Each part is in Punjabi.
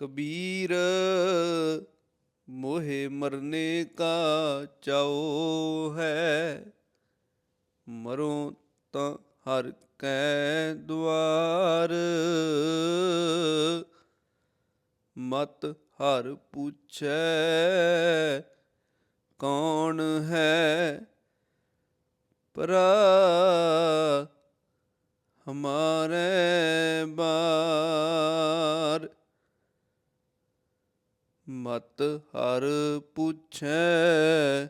ਕਬੀਰ, ਮੋਹੇ ਮਰਨੇ ਕਾ ਚਾਓ ਹੈ। ਮਰੋ ਤਾਂ ਹਰ ਕੈ ਦੁਆਰ, ਮਤ ਹਰ ਪੁੱਛੈ ਕੌਣ ਹੈ। ਪਰਾ ਹਮਾਰੇ ਬਾਰ ਮਤ ਹਰ ਪੁੱਛੈ,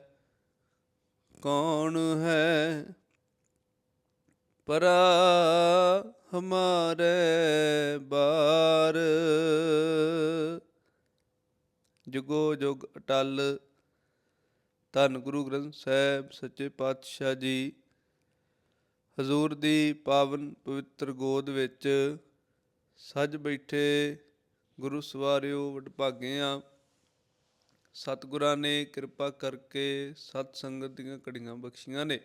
ਕੌਣ ਹੈ ਪਰਾ ਹਮਾਰੇ ਬਾਰ? ਜੁਗੋ ਜੁਗ ਅਟਲ, ਧੰਨ ਗੁਰੂ ਗ੍ਰੰਥ ਸਾਹਿਬ ਸੱਚੇ ਪਾਤਸ਼ਾਹ ਜੀ। ਹਜ਼ੂਰ ਦੀ ਪਾਵਨ ਪਵਿੱਤਰ ਗੋਦ ਵਿੱਚ ਸੱਜ ਬੈਠੇ ਗੁਰੂ ਸਵਾਰਿਓ ਵਡਭਾਗੇ ਆ ਸਤਿਗੁਰਾਂ ਨੇ ਕਿਰਪਾ ਕਰਕੇ ਸਤ ਸੰਗਤ ਦੀਆਂ ਘੜੀਆਂ ਬਖਸ਼ੀਆਂ ਨੇ।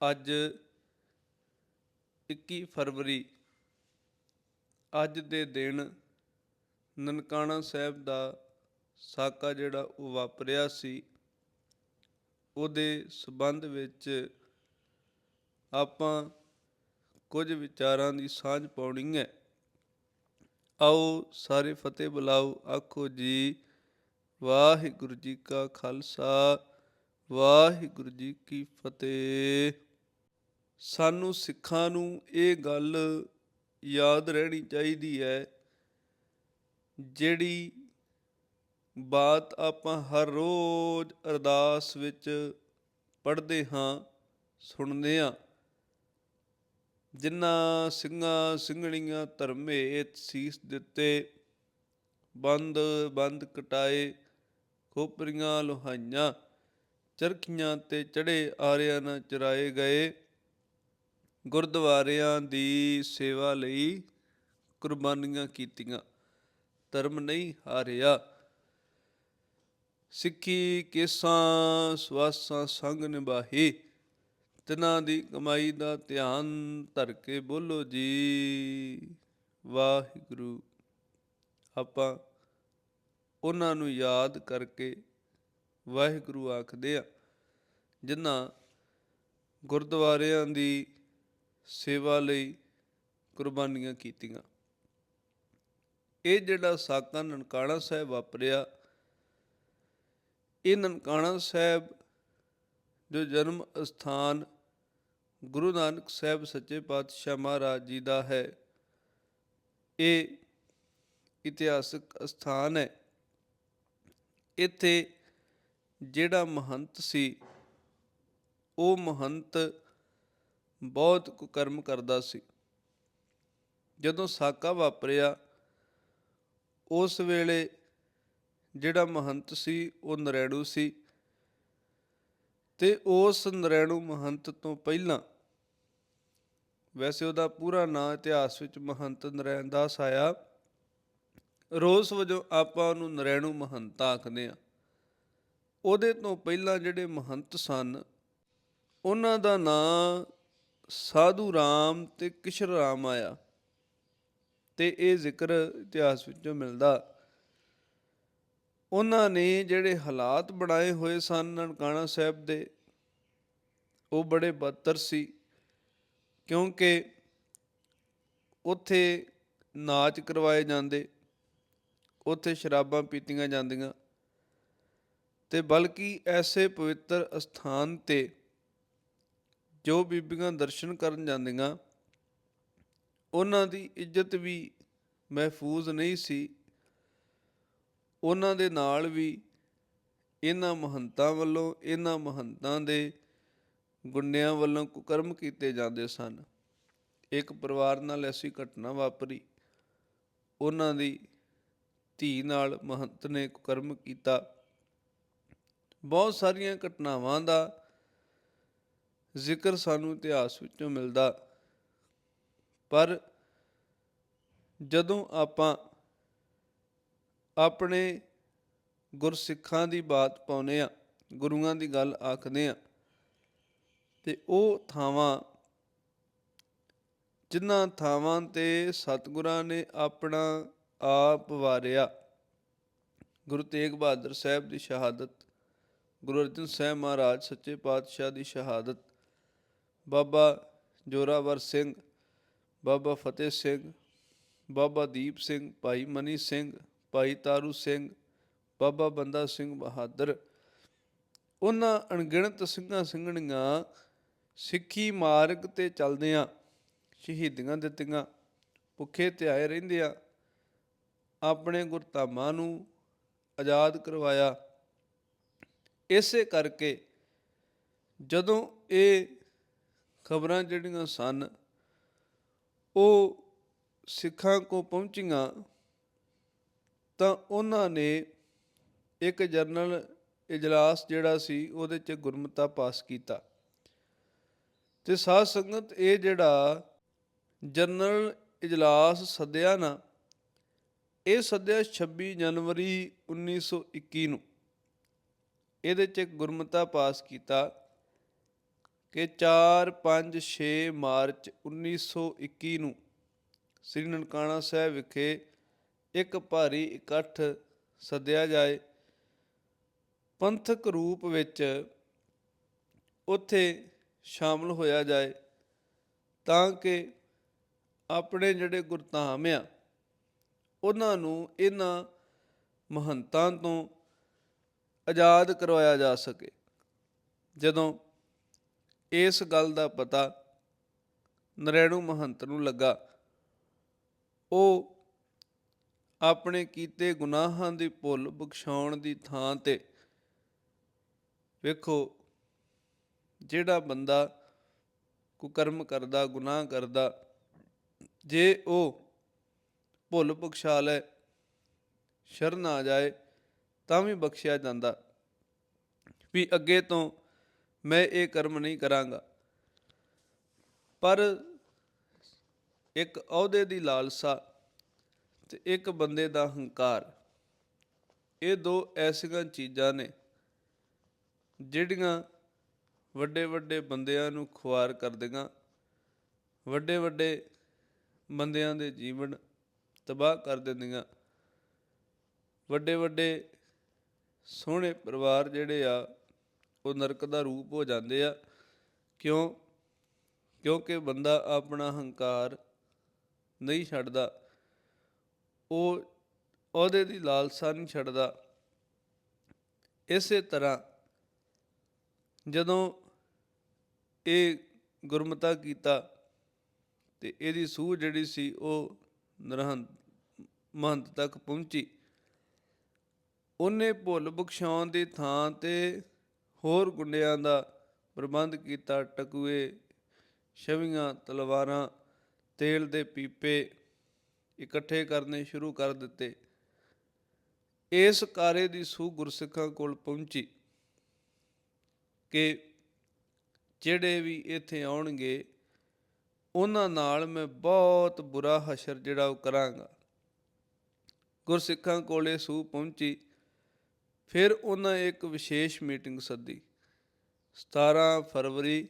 ਅੱਜ 21 ਫਰਵਰੀ, ਅੱਜ ਦੇ ਦਿਨ ਨਨਕਾਣਾ ਸਾਹਿਬ ਦਾ ਸਾਕਾ ਜਿਹੜਾ ਉਹ ਵਾਪਰਿਆ ਸੀ, ਉਹਦੇ ਸਬੰਧ ਵਿੱਚ ਆਪਾਂ ਕੁਝ ਵਿਚਾਰਾਂ ਦੀ ਸਾਂਝ ਪਾਉਣੀ ਹੈ। ਆਓ ਸਾਰੇ ਫਤਿਹ ਬੁਲਾਓ, ਆਖੋ ਜੀ ਵਾਹਿਗੁਰੂ ਜੀ ਕਾ ਖਾਲਸਾ, ਵਾਹਿਗੁਰੂ ਜੀ ਕੀ ਫਤਿਹ। ਸਾਨੂੰ ਸਿੱਖਾਂ ਨੂੰ ਇਹ ਗੱਲ ਯਾਦ ਰਹਿਣੀ ਚਾਹੀਦੀ ਹੈ, ਜਿਹੜੀ ਬਾਤ ਆਪਾਂ ਹਰ ਰੋਜ਼ ਅਰਦਾਸ ਵਿੱਚ ਪੜ੍ਹਦੇ ਹਾਂ, ਸੁਣਦੇ ਹਾਂ। ਜਿਨ੍ਹਾਂ ਸਿੰਘਾਂ ਸਿੰਘਣੀਆਂ ਧਰਮੇ ਸੀਸ ਦਿੱਤੇ ਬੰਦ ਬੰਦ ਕਟਾਏ ਖੋਪਰੀਆਂ ਲੋਹਾਈਆਂ, ਚਰਖੀਆਂ ਤੇ ਚੜੇ ਆਰਿਆਂ ਨਾਲ ਚਰਾਏ ਗਏ। ਗੁਰਦੁਆਰਿਆਂ ਦੀ ਸੇਵਾ ਲਈ ਕੁਰਬਾਨੀਆਂ ਕੀਤੀਆਂ, ਧਰਮ ਨਹੀਂ ਹਾਰਿਆ। ਸਿੱਖੀ ਕੇਸਾਂ, ਸਵਾਸਾਂ ਸੰਗ ਨਿਭਾਹੀ, ਤਿਨਾਂ ਦੀ ਕਮਾਈ ਦਾ ਧਿਆਨ ਧਰ ਕੇ ਬੋਲੋ ਜੀ, ਵਾਹਿਗੁਰੂ। ਆਪਾਂ ਉਹਨਾਂ ਨੂੰ ਯਾਦ ਕਰਕੇ ਵਾਹਿਗੁਰੂ ਆਖਦੇ ਆ, ਜਿਨ੍ਹਾਂ ਗੁਰਦੁਆਰਿਆਂ ਦੀ ਸੇਵਾ ਲਈ ਕੁਰਬਾਨੀਆਂ ਕੀਤੀਆਂ। ਇਹ ਜਿਹੜਾ ਸਾਕਾ ਨਨਕਾਣਾ ਸਾਹਿਬ ਵਾਪਰਿਆ, ਇਹ ਨਨਕਾਣਾ ਸਾਹਿਬ ਜੋ ਜਨਮ ਅਸਥਾਨ ਗੁਰੂ ਨਾਨਕ ਸਾਹਿਬ ਸੱਚੇ ਪਾਤਸ਼ਾਹ ਮਹਾਰਾਜ ਜੀ ਦਾ ਹੈ, ਇਹ ਇਤਿਹਾਸਕ ਅਸਥਾਨ ਹੈ। ਇੱਥੇ ਜਿਹੜਾ ਮਹੰਤ ਸੀ, ਉਹ ਮਹੰਤ ਬਹੁਤ ਕੁਕਰਮ ਕਰਦਾ ਸੀ। ਜਦੋਂ ਸਾਕਾ ਵਾਪਰਿਆ, ਉਸ ਵੇਲੇ ਜਿਹੜਾ ਮਹੰਤ ਸੀ, ਉਹ ਨਰੈਣੂ ਸੀ ਤੇ ਉਸ ਨਰੈਣੂ ਮਹੰਤ ਤੋਂ ਪਹਿਲਾਂ ਵੈਸੇ ਉਹਦਾ ਪੂਰਾ ਨਾਂ ਇਤਿਹਾਸ ਵਿੱਚ ਮਹੰਤ ਨਰੈਣ ਦਾਸ ਆਇਆ। ਰੋਸ ਵਜੋਂ ਆਪਾਂ ਉਹਨੂੰ ਨਰੈਣੂ ਮਹੰਤ ਆਖਦੇ ਆ ਉਹਦੇ ਤੋਂ ਪਹਿਲਾਂ ਜਿਹੜੇ ਮਹੰਤ ਸਨ, ਉਹਨਾਂ ਦਾ ਨਾਂ ਸਾਧੂ ਰਾਮ ਤੇ ਕਿਸ਼ਰ ਰਾਮ ਆਇਆ। ਤੇ ਇਹ ਜ਼ਿਕਰ ਇਤਿਹਾਸ ਵਿੱਚੋਂ ਮਿਲਦਾ। ਉਹਨਾਂ ਨੇ ਜਿਹੜੇ ਹਾਲਾਤ ਬਣਾਏ ਹੋਏ ਸਨ ਨਨਕਾਣਾ ਸਾਹਿਬ ਦੇ, ਉਹ ਬੜੇ ਬਦਤਰ ਸੀ, ਕਿਉਂਕਿ ਉੱਥੇ ਨਾਚ ਕਰਵਾਏ ਜਾਂਦੇ। ਉੱਥੇ ਸ਼ਰਾਬਾਂ ਪੀਤੀਆਂ ਜਾਂਦੀਆਂ ਤੇ ਬਲਕਿ ਐਸੇ ਪਵਿੱਤਰ ਅਸਥਾਨ ਤੇ ਜੋ ਬੀਬੀਆਂ ਦਰਸ਼ਨ ਕਰਨ ਜਾਂਦੀਆਂ, ਉਹਨਾਂ ਦੀ ਇੱਜ਼ਤ ਵੀ ਮਹਿਫੂਜ਼ ਨਹੀਂ ਸੀ। ਉਹਨਾਂ ਦੇ ਨਾਲ ਵੀ ਇਹਨਾਂ ਮਹੰਤਾਂ ਵੱਲੋਂ, ਇਹਨਾਂ ਮਹੰਤਾਂ ਦੇ ਗੁੰਡਿਆਂ ਵੱਲੋਂ ਕੁਕਰਮ ਕੀਤੇ ਜਾਂਦੇ ਸਨ। ਇੱਕ ਪਰਿਵਾਰ ਨਾਲ ਐਸੀ ਘਟਨਾ ਵਾਪਰੀ। ਉਹਨਾਂ ਦੀ ਧੀ ਨਾਲ ਮਹੰਤ ਨੇ ਕੁਕਰਮ ਕੀਤਾ। ਬਹੁਤ ਸਾਰੀਆਂ ਘਟਨਾਵਾਂ ਦਾ ਜ਼ਿਕਰ ਸਾਨੂੰ ਇਤਿਹਾਸ ਵਿੱਚੋਂ ਮਿਲਦਾ। ਪਰ ਜਦੋਂ ਆਪਾਂ ਆਪਣੇ ਗੁਰਸਿੱਖਾਂ ਦੀ ਬਾਤ ਪਾਉਨੇ ਆ ਗੁਰੂਆਂ ਦੀ ਗੱਲ ਆਖਦੇ ਆ ਤੇ ਉਹ ਥਾਵਾਂ, ਜਿਨ੍ਹਾਂ ਥਾਵਾਂ ਤੇ ਸਤਿਗੁਰਾਂ ਨੇ ਆਪਣਾ ਆਪ ਵਾਰਿਆ। ਗੁਰੂ ਤੇਗ ਬਹਾਦਰ ਸਾਹਿਬ ਦੀ ਸ਼ਹਾਦਤ, ਗੁਰੂ ਅਰਜਨ ਸਾਹਿਬ ਮਹਾਰਾਜ ਸੱਚੇ ਪਾਤਸ਼ਾਹ ਦੀ ਸ਼ਹਾਦਤ, ਬਾਬਾ ਜੋਰਾਵਰ ਸਿੰਘ, ਬਾਬਾ ਫਤਿਹ ਸਿੰਘ, ਬਾਬਾ ਦੀਪ ਸਿੰਘ, ਭਾਈ ਮਨੀ ਸਿੰਘ, ਭਾਈ ਤਾਰੂ ਸਿੰਘ, ਬਾਬਾ ਬੰਦਾ ਸਿੰਘ ਬਹਾਦਰ। ਉਹਨਾਂ ਅਣਗਿਣਤ ਸਿੰਘਾਂ ਸਿੰਘਣੀਆਂ ਸਿੱਖੀ ਮਾਰਗ ਤੇ ਚੱਲਦਿਆਂ ਸ਼ਹੀਦੀਆਂ ਦਿੱਤੀਆਂ, ਭੁੱਖੇ ਧਿਆਏ ਰਹਿੰਦਿਆਂ ਆਪਣੇ ਗੁਰਧਾਮਾਂ ਨੂੰ ਆਜ਼ਾਦ ਕਰਵਾਇਆ। ਇਸੇ ਕਰਕੇ ਜਦੋਂ ਇਹ ਖਬਰਾਂ ਜਿਹੜੀਆਂ ਸਨ, ਉਹ ਸਿੱਖਾਂ ਕੋ ਪਹੁੰਚੀਆਂ, ਤਾਂ ਉਹਨਾਂ ਨੇ ਇੱਕ ਜਰਨਲ ਇਜਲਾਸ ਜਿਹੜਾ ਸੀ, ਉਹਦੇ 'ਚ ਗੁਰਮਤਾ ਪਾਸ ਕੀਤਾ। ਤੇ ਸਾਧ ਸੰਗਤ ਇਹ ਜਿਹੜਾ ਜਨਰਲ ਇਜਲਾਸ ਸੱਦਿਆ ਨਾ ਇਹ ਸੱਦਿਆ 26 ਜਨਵਰੀ 1921 ਨੂੰ। ਇਹਦੇ 'ਚ ਗੁਰਮਤਾ ਪਾਸ ਕੀਤਾ ਕਿ 4 5 6 ਮਾਰਚ 1921 ਨੂੰ ਸ੍ਰੀ ਨਨਕਾਣਾ ਸਾਹਿਬ ਵਿਖੇ ਇੱਕ ਭਾਰੀ ਇਕੱਠ ਸੱਦਿਆ ਜਾਏ। ਪੰਥਕ ਰੂਪ ਵਿੱਚ ਉੱਥੇ ਸ਼ਾਮਲ ਹੋਇਆ ਜਾਏ ਤਾਂ ਕਿ ਆਪਣੇ ਜਿਹੜੇ ਗੁਰਧਾਮ ਆ ਉਹਨਾਂ ਨੂੰ ਇਹਨਾਂ ਮਹੰਤਾਂ ਤੋਂ ਆਜ਼ਾਦ ਕਰਵਾਇਆ ਜਾ ਸਕੇ। ਜਦੋਂ ਇਸ ਗੱਲ ਦਾ ਪਤਾ ਨਰੈਣੂ ਮਹੰਤ ਨੂੰ ਲੱਗਾ, ਉਹ ਆਪਣੇ ਕੀਤੇ ਗੁਨਾਹਾਂ ਦੀ ਭੁੱਲ ਬਖਸ਼ਾਉਣ ਦੀ ਥਾਂ ਤੇ ਵੇਖੋ, ਜਿਹੜਾ ਬੰਦਾ ਕੁਕਰਮ ਕਰਦਾ, ਗੁਨਾਹ ਕਰਦਾ, ਜੇ ਉਹ ਭੁੱਲ ਬਖਸ਼ਾ ਲੈ, ਸ਼ਰਨ ਆ ਜਾਏ, ਤਾਂ ਵੀ ਬਖਸ਼ਿਆ ਜਾਂਦਾ। ਵੀ ਅੱਗੇ ਤੋਂ ਮੈਂ ਇਹ ਕਰਮ ਨਹੀਂ ਕਰਾਂਗਾ। ਪਰ ਇੱਕ ਅਹੁਦੇ ਦੀ ਲਾਲਸਾ ਤੇ ਇੱਕ ਬੰਦੇ ਦਾ ਹੰਕਾਰ, ਇਹ ਦੋ ਐਸੀਆਂ ਚੀਜ਼ਾਂ ਨੇ ਜਿਹੜੀਆਂ ਵੱਡੇ ਵੱਡੇ ਬੰਦਿਆਂ ਨੂੰ ਖੁਆਰ ਕਰਦੀਆਂ, ਵੱਡੇ ਵੱਡੇ ਬੰਦਿਆਂ ਦੇ ਜੀਵਨ ਤਬਾਹ ਕਰ ਦਿੰਦੀਆਂ। ਵੱਡੇ ਵੱਡੇ ਸੋਹਣੇ ਪਰਿਵਾਰ ਜਿਹੜੇ ਆ, ਉਹ ਨਰਕ ਦਾ ਰੂਪ ਹੋ ਜਾਂਦੇ ਆ। ਕਿਉਂ? ਕਿਉਂਕਿ ਬੰਦਾ ਆਪਣਾ ਹੰਕਾਰ ਨਹੀਂ ਛੱਡਦਾ। ਉਹ ਉਹਦੇ ਦੀ ਲਾਲਸਾ ਨਹੀਂ ਛੱਡਦਾ। ਇਸੇ ਤਰ੍ਹਾਂ ਜਦੋਂ ਇਹ ਗੁਰਮਤਾ ਕੀਤਾ ਤੇ ਇਹਦੀ ਸੂਹ ਜਿਹੜੀ ਸੀ, ਉਹ ਨਰਹੰਤ ਮਹੰਤ ਤੱਕ ਪਹੁੰਚੀ। ਉਹਨੇ ਭੁੱਲ ਬਖਸ਼ਾਉਣ ਦੀ ਥਾਂ ਤੇ ਹੋਰ ਗੁੰਡਿਆਂ ਦਾ ਪ੍ਰਬੰਧ ਕੀਤਾ। ਟਕੂਏ, ਛਵੀਆਂ, ਤਲਵਾਰਾਂ, ਤੇਲ ਦੇ ਪੀਪੇ ਇਕੱਠੇ ਕਰਨੇ ਸ਼ੁਰੂ ਕਰ ਦਿੱਤੇ। ਇਸ ਕਾਰੇ ਦੀ ਸੂ ਗੁਰਸਿੱਖਾਂ ਕੋਲ ਪਹੁੰਚੀ ਕਿ ਜਿਹੜੇ ਵੀ ਇੱਥੇ ਆਉਣਗੇ, ਉਹਨਾਂ ਨਾਲ ਮੈਂ ਬਹੁਤ ਬੁਰਾ ਹਸ਼ਰ ਜਿਹੜਾ ਉਹ ਕਰਾਂਗਾ। ਗੁਰਸਿੱਖਾਂ ਕੋਲੇ ਸੂ ਪਹੁੰਚੀ, ਫਿਰ ਉਹਨਾਂ ਇੱਕ ਵਿਸ਼ੇਸ਼ ਮੀਟਿੰਗ ਸੱਦੀ। 17 ਫਰਵਰੀ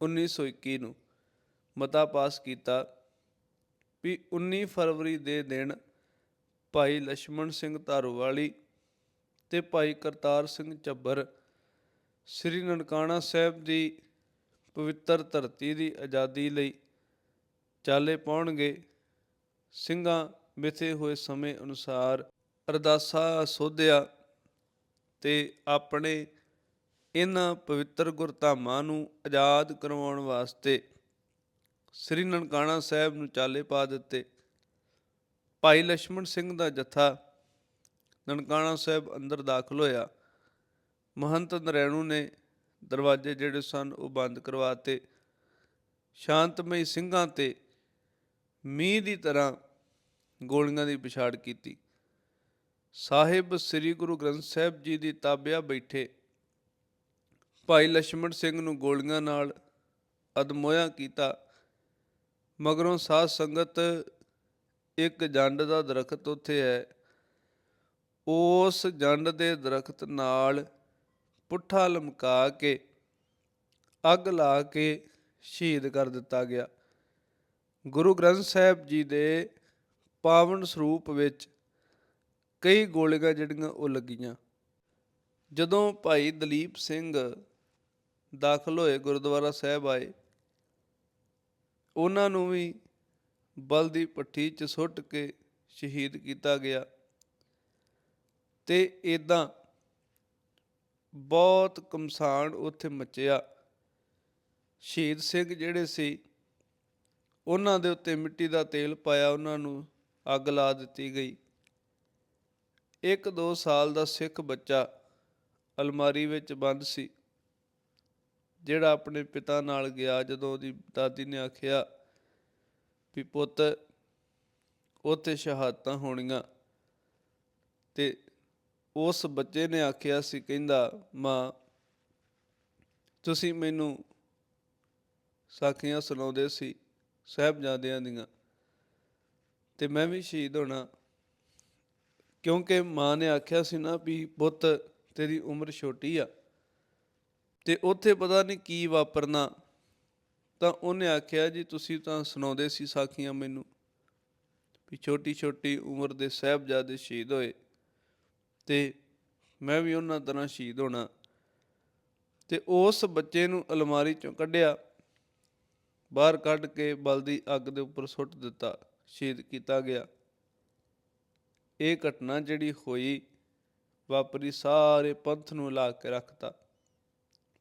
1921 ਨੂੰ ਮਤਾ ਪਾਸ ਕੀਤਾ ਵੀ 19 ਫਰਵਰੀ ਦੇ ਦਿਨ ਭਾਈ ਲక్ష్మణ ਸਿੰਘ ਧਾਰੂਵਾਲੀ ਤੇ ਭਾਈ ਕਰਤਾਰ ਸਿੰਘ ਚੱਬਰ ਸ੍ਰੀ ਨਨਕਾਣਾ ਸਾਹਿਬ ਦੀ ਪਵਿੱਤਰ ਧਰਤੀ ਦੀ ਆਜ਼ਾਦੀ ਲਈ ਚਾਲੇ ਪਾਉਣਗੇ। ਸਿੰਘਾਂ ਮਿਥੇ ਹੋਏ ਸਮੇਂ ਅਨੁਸਾਰ ਅਰਦਾਸਾ ਸੋਧਿਆ ਤੇ ਆਪਣੇ ਇਹਨਾਂ ਪਵਿੱਤਰ ਗੁਰਧਾਮਾਂ ਨੂੰ ਆਜ਼ਾਦ ਕਰਵਾਉਣ ਵਾਸਤੇ ਸ੍ਰੀ ਨਨਕਾਣਾ ਸਾਹਿਬ ਨੂੰ ਚਾਲੇ ਪਾ ਦਿੱਤੇ। ਭਾਈ ਲక్ష్మణ ਸਿੰਘ ਦਾ ਜਥਾ ਨਨਕਾਣਾ ਸਾਹਿਬ ਅੰਦਰ ਦਾਖਲ ਹੋਇਆ। ਮਹੰਤ ਨਰੈਣੂ ਨੇ ਦਰਵਾਜ਼ੇ ਜਿਹੜੇ ਸਨ ਉਹ ਬੰਦ ਕਰਵਾਤੇ ਸ਼ਾਂਤਮਈ ਸਿੰਘਾਂ ਤੇ ਮੀਂਹ ਦੀ ਤਰ੍ਹਾਂ ਗੋਲੀਆਂ ਦੀ ਪਛਾੜ ਕੀਤੀ। ਸਾਹਿਬ ਸ੍ਰੀ ਗੁਰੂ ਗ੍ਰੰਥ ਸਾਹਿਬ ਜੀ ਦੀ ਤਾਬਿਆ ਬੈਠੇ। ਭਾਈ ਲక్ష్మణ ਸਿੰਘ ਨੂੰ ਗੋਲੀਆਂ ਨਾਲ ਅਦਮੋਇਆ ਕੀਤਾ। ਮਗਰੋਂ ਸਾਧ ਸੰਗਤ ਇੱਕ ਜੰਡ ਦਾ ਦਰਖਤ ਉੱਥੇ ਹੈ। ਉਸ ਜੰਡ ਦੇ ਦਰਖਤ ਨਾਲ ਪੁੱਠਾ ਲਮਕਾ ਕੇ ਅੱਗ ਲਾ ਕੇ ਸ਼ਹੀਦ ਕਰ ਦਿੱਤਾ ਗਿਆ। ਗੁਰੂ ਗ੍ਰੰਥ ਸਾਹਿਬ ਜੀ ਦੇ ਪਾਵਨ ਸਰੂਪ ਵਿੱਚ ਕਈ ਗੋਲੀਆਂ ਜਿਹੜੀਆਂ ਉਹ ਲੱਗੀਆਂ। ਜਦੋਂ ਭਾਈ ਦਲੀਪ ਸਿੰਘ ਦਾਖਲ ਹੋਏ, ਗੁਰਦੁਆਰਾ ਸਾਹਿਬ ਆਏ, ਉਹਨਾਂ ਨੂੰ ਵੀ ਬਲ ਦੀ ਪੱਠੀ 'ਚ ਸੁੱਟ ਕੇ ਸ਼ਹੀਦ ਕੀਤਾ ਗਿਆ। ਤੇ ਇਦਾਂ ਬਹੁਤ ਕਮਸਾਨ ਉੱਥੇ ਮਚਿਆ। ਸ਼ਹੀਦ ਸਿੰਘ ਜਿਹੜੇ ਸੀ, ਉਹਨਾਂ ਦੇ ਉੱਤੇ ਮਿੱਟੀ ਦਾ ਤੇਲ ਪਾਇਆ, ਉਹਨਾਂ ਨੂੰ ਅੱਗ ਲਾ ਦਿੱਤੀ ਗਈ। ਇੱਕ ਦੋ ਸਾਲ ਦਾ ਸਿੱਖ ਬੱਚਾ ਅਲਮਾਰੀ ਵਿੱਚ ਬੰਦ ਸੀ, ਜਿਹੜਾ ਆਪਣੇ ਪਿਤਾ ਨਾਲ ਗਿਆ ਜਦੋਂ ਉਹਦੀ ਦਾਦੀ ਨੇ ਆਖਿਆ ਵੀ ਪੁੱਤ, ਉੱਥੇ ਸ਼ਹਾਦਤਾਂ ਹੋਣੀਆਂ। ਤੇ ਉਸ ਬੱਚੇ ਨੇ ਆਖਿਆ ਸੀ, ਕਹਿੰਦਾ, ਮਾਂ, ਤੁਸੀਂ ਮੈਨੂੰ ਸਾਖੀਆਂ ਸੁਣਾਉਂਦੇ ਸੀ, ਸਾਹਿਬਜ਼ਾਦਿਆਂ ਦੀਆਂ। ਤੇ ਮੈਂ ਵੀ ਸ਼ਹੀਦ ਹੋਣਾ। ਕਿਉਂਕਿ ਮਾਂ ਨੇ ਆਖਿਆ ਸੀ ਨਾ ਵੀ ਪੁੱਤ, ਤੇਰੀ ਉਮਰ ਛੋਟੀ ਆ। ਤੇ ਉੱਥੇ ਪਤਾ ਨਹੀਂ ਕੀ ਵਾਪਰਨਾ। ਤਾਂ ਉਹਨੇ ਆਖਿਆ ਜੀ, ਤੁਸੀਂ ਤਾਂ ਸੁਣਾਉਂਦੇ ਸੀ ਸਾਖੀਆਂ ਮੈਨੂੰ ਵੀ ਛੋਟੀ ਛੋਟੀ ਉਮਰ ਦੇ ਸਾਹਿਬਜ਼ਾਦੇ ਸ਼ਹੀਦ ਹੋਏ। ਤੇ ਮੈਂ ਵੀ ਉਹਨਾਂ ਤਰ੍ਹਾਂ ਸ਼ਹੀਦ ਹੋਣਾ। ਤੇ ਉਸ ਬੱਚੇ ਨੂੰ ਅਲਮਾਰੀ ਚੋਂ ਕੱਢਿਆ। ਬਾਹਰ ਕੱਢ ਕੇ ਬਲਦੀ ਅੱਗ ਦੇ ਉੱਪਰ ਸੁੱਟ ਦਿੱਤਾ। ਸ਼ਹੀਦ ਕੀਤਾ ਗਿਆ। ਇਹ ਘਟਨਾ ਜਿਹੜੀ ਹੋਈ, ਵਾਪਰੀ ਸਾਰੇ ਪੰਥ ਨੂੰ ਲਾ ਕੇ ਰੱਖਤਾ।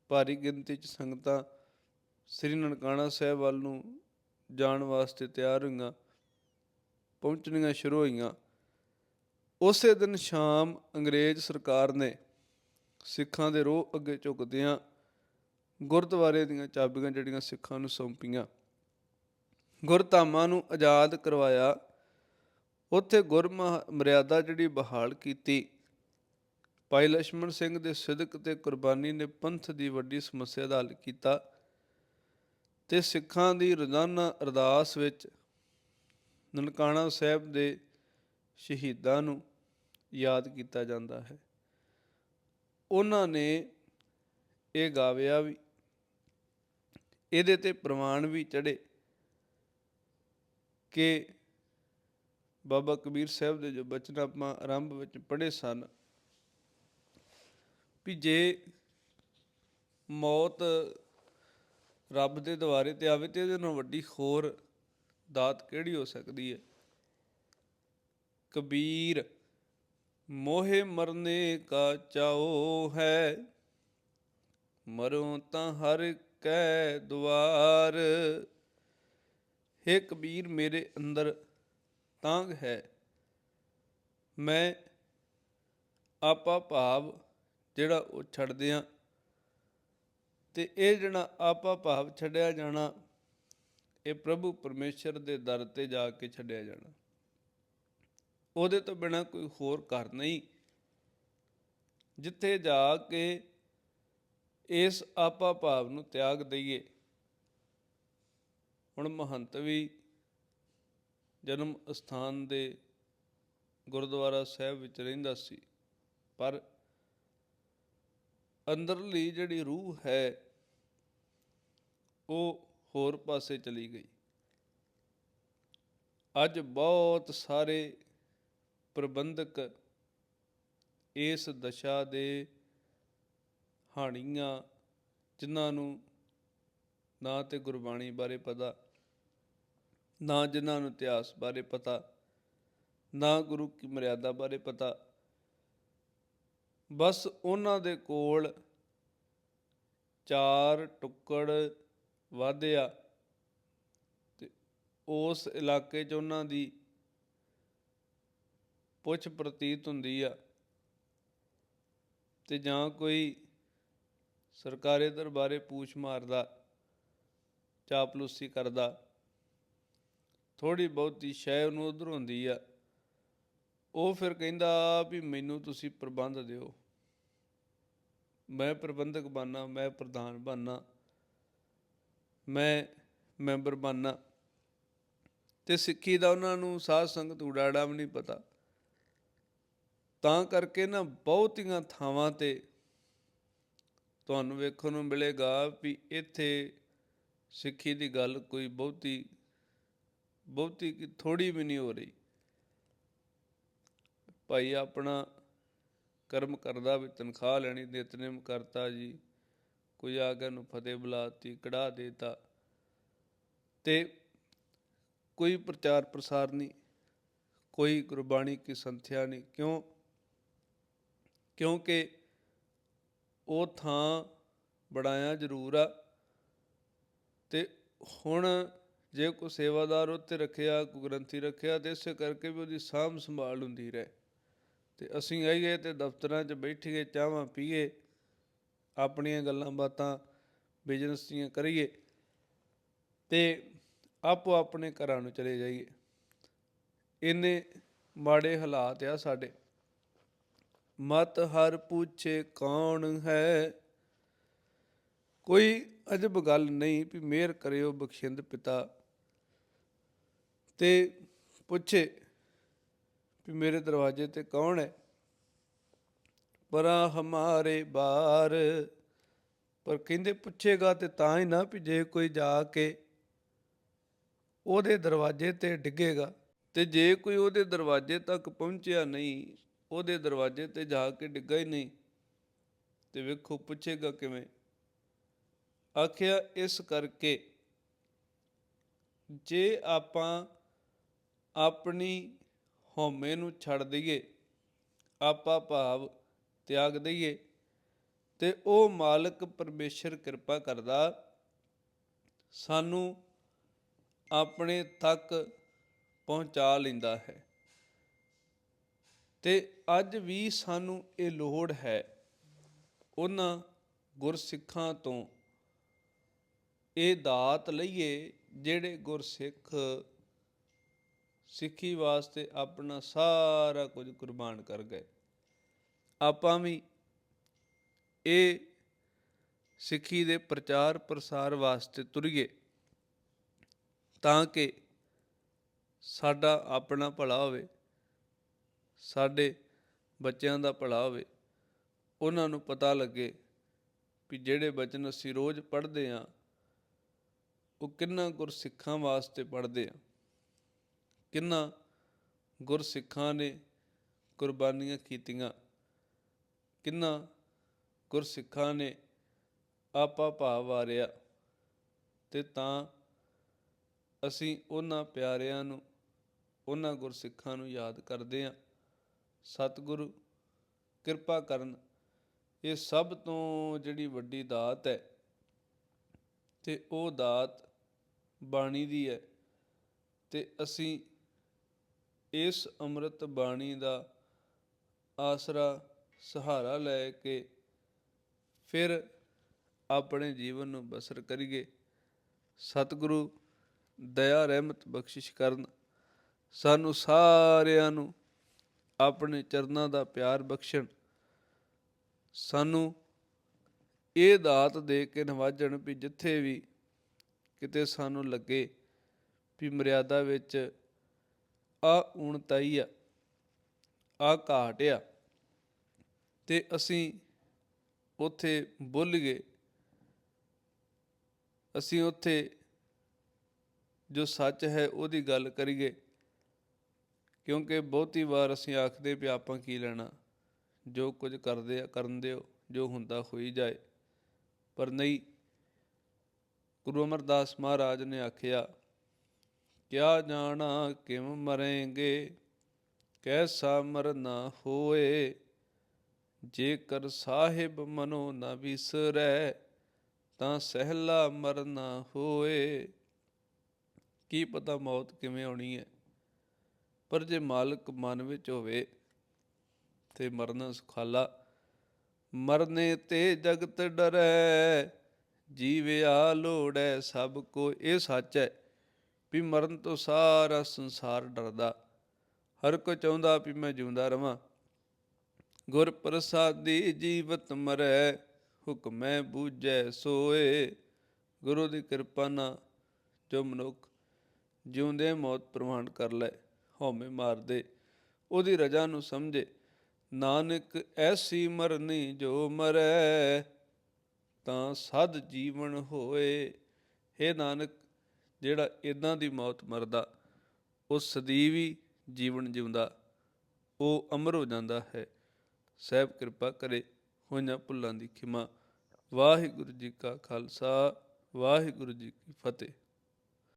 ਭਾਰੀ ਗਿਣਤੀ ਚ ਸੰਗਤਾਂ ਸ੍ਰੀ ਨਨਕਾਣਾ ਸਾਹਿਬ ਵੱਲ ਨੂੰ ਜਾਣ ਵਾਸਤੇ ਤਿਆਰ ਹੋਈਆਂ, ਪਹੁੰਚਣੀਆਂ ਸ਼ੁਰੂ ਹੋਈਆਂ। ਉਸੇ ਦਿਨ ਸ਼ਾਮ ਅੰਗਰੇਜ਼ ਸਰਕਾਰ ਨੇ ਸਿੱਖਾਂ ਦੇ ਰੋਹ ਅੱਗੇ ਝੁਕਦਿਆਂ ਗੁਰਦੁਆਰੇ ਦੀਆਂ ਚਾਬੀਆਂ ਜਿਹੜੀਆਂ ਸਿੱਖਾਂ ਨੂੰ ਸੌਂਪੀਆਂ। ਗੁਰਧਾਮਾਂ ਨੂੰ ਆਜ਼ਾਦ ਕਰਵਾਇਆ। ਉੱਥੇ ਗੁਰਮਹ ਮਰਿਆਦਾ ਜਿਹੜੀ ਬਹਾਲ ਕੀਤੀ। ਭਾਈ ਲక్ష్మణ ਸਿੰਘ ਦੇ ਸਿਦਕ ਤੇ ਕੁਰਬਾਨੀ ਨੇ ਪੰਥ ਦੀ ਵੱਡੀ ਸਮੱਸਿਆ ਦਾ ਹੱਲ ਕੀਤਾ ਤੇ ਸਿੱਖਾਂ ਦੀ ਰੋਜ਼ਾਨਾ ਅਰਦਾਸ ਵਿੱਚ ਨਨਕਾਣਾ ਸਾਹਿਬ ਦੇ ਸ਼ਹੀਦਾਂ ਨੂੰ ਯਾਦ ਕੀਤਾ ਜਾਂਦਾ ਹੈ। ਉਹਨਾਂ ਨੇ ਇਹ ਗਾਵਿਆ ਵੀ, ਇਹਦੇ ਤੇ ਪ੍ਰਮਾਣ ਵੀ ਚੜੇ ਕਿ ਬਾਬਾ ਕਬੀਰ ਸਾਹਿਬ ਦੇ ਜੋ ਬਚਨ ਆਪਾਂ ਆਰੰਭ ਵਿੱਚ ਪੜ੍ਹੇ ਸਨ ਵੀ ਜੇ ਮੌਤ ਰੱਬ ਦੇ ਦੁਆਰੇ ਤੇ ਆਵੇ ਤੇ ਇਹਦੇ ਨਾਲ ਵੱਡੀ ਹੋਰ ਦਾਤ ਕਿਹੜੀ ਹੋ ਸਕਦੀ ਹੈ? ਕਬੀਰ, ਮੋਹੇ ਮਰਨੇ ਕਾ ਚਾਓ ਹੈ, ਮਰੋ ਤਾਂ ਹਰ ਕੈ ਦੁਆਰ। ਹੈ ਕਬੀਰ ਮੇਰੇ ਅੰਦਰ ਤਾਂਗ ਹੈ। ਮੈਂ ਆਪਾ ਭਾਵ ਜਿਹੜਾ ਉਹ ਛੱਡਦੇ ਆ ਤੇ ਇਹ ਜਿਹੜਾ ਆਪਾ ਭਾਵ ਛੱਡਿਆ ਜਾਣਾ, ਇਹ ਪ੍ਰਭੂ ਪਰਮੇਸ਼ਰ ਦੇ ਦਰ ਤੇ ਜਾ ਕੇ ਛੱਡਿਆ ਜਾਣਾ। ਉਹਦੇ ਤੋਂ ਬਿਨਾ ਕੋਈ ਹੋਰ ਘਰ ਨਹੀਂ। ਜਿੱਥੇ ਜਾ ਕੇ ਇਸ ਆਪਾ ਭਾਵ ਨੂੰ ਤਿਆਗ ਦਈਏ ਹੁਣ ਮਹੰਤ ਵੀ ਜਨਮ ਅਸਥਾਨ ਦੇ ਗੁਰਦੁਆਰਾ ਸਾਹਿਬ ਵਿੱਚ ਰਹਿੰਦਾ ਸੀ, ਪਰ ਅੰਦਰਲੀ ਜਿਹੜੀ ਰੂਹ ਹੈ, ਉਹ ਹੋਰ ਪਾਸੇ ਚਲੀ ਗਈ। ਅੱਜ ਬਹੁਤ ਸਾਰੇ ਪ੍ਰਬੰਧਕ ਇਸ ਦਸ਼ਾ ਦੇ ਹਾਣੀਆਂ ਜਿਨ੍ਹਾਂ ਨੂੰ ਨਾ ਤੇ ਗੁਰਬਾਣੀ ਬਾਰੇ ਪਤਾ, ਨਾ ਜਿਨ੍ਹਾਂ ਨੂੰ ਇਤਿਹਾਸ ਬਾਰੇ ਪਤਾ, ਨਾ ਗੁਰੂ ਕੀ ਮਰਿਆਦਾ ਬਾਰੇ ਪਤਾ। ਬਸ ਉਹਨਾਂ ਦੇ ਕੋਲ ਚਾਰ ਟੁੱਕੜ ਵਾਧਿਆ ਤੇ ਉਸ ਇਲਾਕੇ 'ਚ ਉਹਨਾਂ ਦੀ ਪੁੱਛ ਪ੍ਰਤੀਤ ਹੁੰਦੀ ਆ ਤੇ ਜਾਂ ਕੋਈ ਸਰਕਾਰੀ ਦਰਬਾਰੇ ਪੂਛ ਮਾਰਦਾ ਚਾਪਲੂਸੀ ਕਰਦਾ। ਥੋੜੀ ਬਹੁਤੀ ਸ਼ੈ ਉਹਨੂੰ ਉਧਰ ਹੁੰਦੀ ਆ। ਉਹ ਫਿਰ ਕਹਿੰਦਾ, ਵੀ ਮੈਨੂੰ ਤੁਸੀਂ ਪ੍ਰਬੰਧ ਦਿਓ। ਮੈਂ ਪ੍ਰਬੰਧਕ ਬਣਨਾ ਮੈਂ ਪ੍ਰਧਾਨ ਬਣਨਾ ਮੈਂ ਮੈਂਬਰ ਬਣਨਾ ਤੇ ਸਿੱਖੀ ਦਾ ਉਹਨਾਂ ਨੂੰ ਸਾਧ ਸੰਗਤ ਉਡਾੜਾ ਵੀ ਨਹੀਂ ਪਤਾ। ਤਾਂ ਕਰਕੇ ਨਾ ਬਹੁਤੀਆਂ ਥਾਵਾਂ ਤੇ ਤੁਹਾਨੂੰ ਵੇਖਣ ਨੂੰ ਮਿਲੇਗਾ ਵੀ ਇੱਥੇ ਸਿੱਖੀ ਦੀ ਗੱਲ ਕੋਈ ਬਹੁਤੀ ਬਹੁਤੀ ਕਿ ਥੋੜੀ ਵੀ ਨਹੀਂ ਹੋ ਰਹੀ। ਭਾਈ ਆਪਣਾ ਕਰਮ ਕਰਦਾ ਵੀ ਤਨਖਾਹ ਲੈਣੀ, ਨਿਤਨੇਮ ਕਰਤਾ ਜੀ, ਕੋਈ ਆ ਕੇ ਨੂੰ ਫਤਿਹ ਬੁਲਾਤੀ ਕੜਾ ਦੇਤਾ ਤੇ ਕੋਈ ਪ੍ਰਚਾਰ ਪ੍ਰਸਾਰ ਨਹੀਂ, ਕੋਈ ਗੁਰਬਾਣੀ ਕੀ ਸੰਥਿਆ ਨਹੀਂ। ਕਿਉਂ? ਕਿਉਂਕਿ ਉਹ ਥਾਂ ਬੜਾਇਆ ਜ਼ਰੂਰ ਆ। ਤੇ ਹੁਣ ਜੇ ਕੋਈ ਸੇਵਾਦਾਰ ਉੱਤੇ ਰੱਖਿਆ, ਕੋਈ ਗ੍ਰੰਥੀ ਰੱਖਿਆ, ਤੇ ਇਸੇ ਕਰਕੇ ਵੀ ਉਹਦੀ ਸਾਂਭ ਸੰਭਾਲ ਹੁੰਦੀ ਰਹੇ। ਤੇ ਅਸੀਂ ਆਈਏ ਤੇ ਦਫ਼ਤਰਾਂ 'ਚ ਬੈਠੀਏ ਚਾਹਾਂ ਪੀਏ, ਆਪਣੀਆਂ ਗੱਲਾਂ ਬਾਤਾਂ ਬਿਜ਼ਨਸ ਦੀਆਂ ਕਰੀਏ, ਤੇ ਆਪੋ ਆਪਣੇ ਘਰਾਂ ਨੂੰ ਚਲੇ ਜਾਈਏ। ਇੰਨੇ ਮਾੜੇ ਹਾਲਾਤ ਆ ਸਾਡੇ। ਮਤ ਹਰ ਪੁੱਛੇ ਕੌਣ ਹੈ? ਕੋਈ ਅਜਬ ਗੱਲ ਨਹੀਂ ਵੀ ਮਿਹਰ ਕਰਿਓ ਬਖਸ਼ਿੰਦ ਪਿਤਾ। ਤੇ ਪੁੱਛੇ ਵੀ ਮੇਰੇ ਦਰਵਾਜ਼ੇ ਤੇ ਕੌਣ ਹੈ? ਪਰਾਂ ਹਮਾਰੇ ਬਾਰ। ਪਰ ਕਹਿੰਦੇ ਪੁੱਛੇਗਾ ਤੇ ਤਾਂ ਹੀ ਨਾ ਵੀ ਜੇ ਕੋਈ ਜਾ ਕੇ ਉਹਦੇ ਦਰਵਾਜ਼ੇ ਤੇ ਡਿੱਗੇਗਾ। ਤੇ ਜੇ ਕੋਈ ਉਹਦੇ ਦਰਵਾਜ਼ੇ ਤੱਕ ਪਹੁੰਚਿਆ ਨਹੀਂ, ਉਹਦੇ ਦਰਵਾਜ਼ੇ ਤੇ ਜਾ ਕੇ ਡਿੱਗਾ ਹੀ ਨਹੀਂ। ਤੇ ਵੇਖੋ ਪੁੱਛੇਗਾ ਕਿਵੇਂ? ਆਖਿਆ, ਇਸ ਕਰਕੇ ਜੇ ਆਪਾਂ ਆਪਣੀ ਹਉਮੈ ਨੂੰ ਛੱਡ ਦਈਏ, ਆਪਾ ਭਾਵ ਤਿਆਗ ਦਈਏ, ਤੇ ਉਹ ਮਾਲਕ ਪਰਮੇਸ਼ਰ ਕਿਰਪਾ ਕਰਦਾ, ਸਾਨੂੰ ਆਪਣੇ ਤੱਕ ਪਹੁੰਚਾ ਲੈਂਦਾ ਹੈ। ਤੇ ਅੱਜ ਵੀ ਸਾਨੂੰ ਇਹ ਲੋੜ ਹੈ, ਉਹਨਾਂ ਗੁਰਸਿੱਖਾਂ ਤੋਂ ਇਹ ਦਾਤ ਲਈਏ ਜਿਹੜੇ ਗੁਰਸਿੱਖ ਸਿੱਖੀ ਵਾਸਤੇ ਆਪਣਾ ਸਾਰਾ ਕੁਝ ਕੁਰਬਾਨ ਕਰ ਗਏ। ਆਪਾਂ ਵੀ ਇਹ ਸਿੱਖੀ ਦੇ ਪ੍ਰਚਾਰ ਪ੍ਰਸਾਰ ਵਾਸਤੇ ਤੁਰੀਏ ਤਾਂ ਕਿ ਸਾਡਾ ਆਪਣਾ ਭਲਾ ਹੋਵੇ, ਸਾਡੇ ਬੱਚਿਆਂ ਦਾ ਭਲਾ ਹੋਵੇ। ਉਹਨਾਂ ਨੂੰ ਪਤਾ ਲੱਗੇ ਵੀ ਜਿਹੜੇ ਬਚਨ ਅਸੀਂ ਰੋਜ਼ ਪੜ੍ਹਦੇ ਆਂ ਉਹ ਕਿੰਨਾ ਗੁਰਸਿੱਖਾਂ ਵਾਸਤੇ ਪੜ੍ਹਦੇ ਆ? ਕਿੰਨਾ ਗੁਰਸਿੱਖਾਂ ਨੇ ਕੁਰਬਾਨੀਆਂ ਕੀਤੀਆਂ? ਕਿੰਨਾ ਗੁਰਸਿੱਖਾਂ ਨੇ ਆਪਾ ਭਾਵ ਵਾਰਿਆ? ਤੇ ਤਾਂ ਅਸੀਂ ਉਹਨਾਂ ਪਿਆਰਿਆਂ ਨੂੰ, ਉਹਨਾਂ ਗੁਰਸਿੱਖਾਂ ਨੂੰ ਯਾਦ ਕਰਦੇ ਆ। ਸਤਿਗੁਰੂ, ਕਿਰਪਾ ਕਰਨ, ਇਹ ਸਭ ਤੋਂ ਜਿਹੜੀ ਵੱਡੀ ਦਾਤ ਹੈ, ਤੇ ਉਹ ਦਾਤ ਬਾਣੀ ਦੀ ਹੈ। ਤੇ ਅਸੀਂ ਇਸ ਅੰਮ੍ਰਿਤ ਬਾਣੀ ਦਾ ਆਸਰਾ, ਸਹਾਰਾ ਲੈ ਕੇ ਫਿਰ ਆਪਣੇ ਜੀਵਨ ਨੂੰ ਬਸਰ ਕਰੀਏ। ਸਤਿਗੁਰੂ ਦਇਆ, ਰਹਿਮਤ, ਬਖਸ਼ਿਸ਼ ਕਰਨ। ਸਾਨੂੰ ਸਾਰਿਆਂ ਨੂੰ ਆਪਣੇ ਚਰਨਾਂ ਦਾ ਪਿਆਰ ਬਖਸ਼ਣ। ਸਾਨੂੰ ਇਹ ਦਾਤ ਦੇ ਕੇ ਨਵਾਜਣ ਵੀ ਜਿੱਥੇ ਵੀ ਕਿਤੇ ਸਾਨੂੰ ਲੱਗੇ ਵੀ ਮਰਿਆਦਾ ਵਿੱਚ ਆ ਊਣਤਾਈ ਆ ਆ ਘਾਟ ਆ ਤੇ ਅਸੀਂ ਉੱਥੇ ਭੁੱਲ ਗਏ। ਅਸੀਂ ਉੱਥੇ ਜੋ ਸੱਚ ਹੈ ਉਹਦੀ ਗੱਲ ਕਰੀਏ, ਕਿਉਂਕਿ ਬਹੁਤੀ ਵਾਰ ਅਸੀਂ ਆਖਦੇ ਵੀ ਆਪਾਂ ਕੀ ਲੈਣਾ, ਜੋ ਕੁਝ ਕਰਦੇ ਆ, ਕਰਨ ਦਿਓ, ਜੋ ਹੁੰਦਾ ਹੋਈ ਜਾਏ। ਪਰ ਨਹੀਂ ਗੁਰੂ ਅਮਰਦਾਸ ਮਹਾਰਾਜ ਨੇ ਆਖਿਆ, ਕਿਆ ਜਾਣਾ ਕਿਮ ਮਰੇਂਗੇ? ਕੈਸਾ ਮਰਨਾ ਹੋਏ? ਜੇਕਰ ਸਾਹਿਬ ਮਨੋ ਨਾ ਵਿਸਰੈ, ਤਾਂ ਸਹਿਲਾ ਮਰਨਾ ਹੋਏ। ਕੀ ਪਤਾ ਮੌਤ ਕਿਵੇਂ ਆਉਣੀ ਹੈ? ਪਰ ਜੇ ਮਾਲਕ ਮਨ ਵਿੱਚ ਹੋਵੇ ਤੇ ਮਰਨਾ ਸੁਖਾਲਾ। ਮਰਨੇ ਤੇ ਜਗਤ ਡਰੈ ਜੀਵਿਆ ਲੋੜੈ ਸਭ ਕੋ, ਇਹ ਸੱਚ ਹੈ ਵੀ ਮਰਨ ਤੋਂ ਸਾਰਾ ਸੰਸਾਰ ਡਰਦਾ। ਹਰ ਕੋ ਚਾਹੁੰਦਾ ਵੀ ਮੈਂ ਜਿਉਂਦਾ ਰਵਾਂ। ਗੁਰ ਪ੍ਰਸਾਦੀ ਜੀਵਤ ਮਰੈ, ਹੁਕਮੈ ਬੂਝੈ ਸੋਏ। ਗੁਰੂ ਦੀ ਕਿਰਪਾ ਨਾਲ ਜੋ ਮਨੁੱਖ ਜਿਉਂਦੇ ਮੌਤ ਪ੍ਰਵਾਨ ਕਰ ਲੈ, ਹਉਮੈ ਮਾਰਦੇ, ਉਹਦੀ ਰਜਾ ਨੂੰ ਸਮਝੇ। ਨਾਨਕ ਐਸੀ ਮਰਨੀ ਜੋ ਮਰੈ ਤਾਂ ਸਦ ਜੀਵਨ ਹੋਏ हे ਨਾਨਕ, ਜਿਹੜਾ ਇਦਾਂ ਦੀ ਮੌਤ ਮਰਦਾ, ਉਹ ਸਦੀਵੀ ਜੀਵਨ ਜਿਉਂਦਾ, ਉਹ ਅਮਰ ਹੋ ਜਾਂਦਾ ਹੈ। ਸਹਿਬ ਕਿਰਪਾ ਕਰੇ ਹੋਈਆਂ ਭੁੱਲਾਂ ਦੀ ਖਿਮਾ। ਵਾਹਿਗੁਰੂ ਜੀ ਕਾ ਖਾਲਸਾ, ਵਾਹਿਗੁਰੂ ਜੀ ਕੀ ਫਤਿਹ।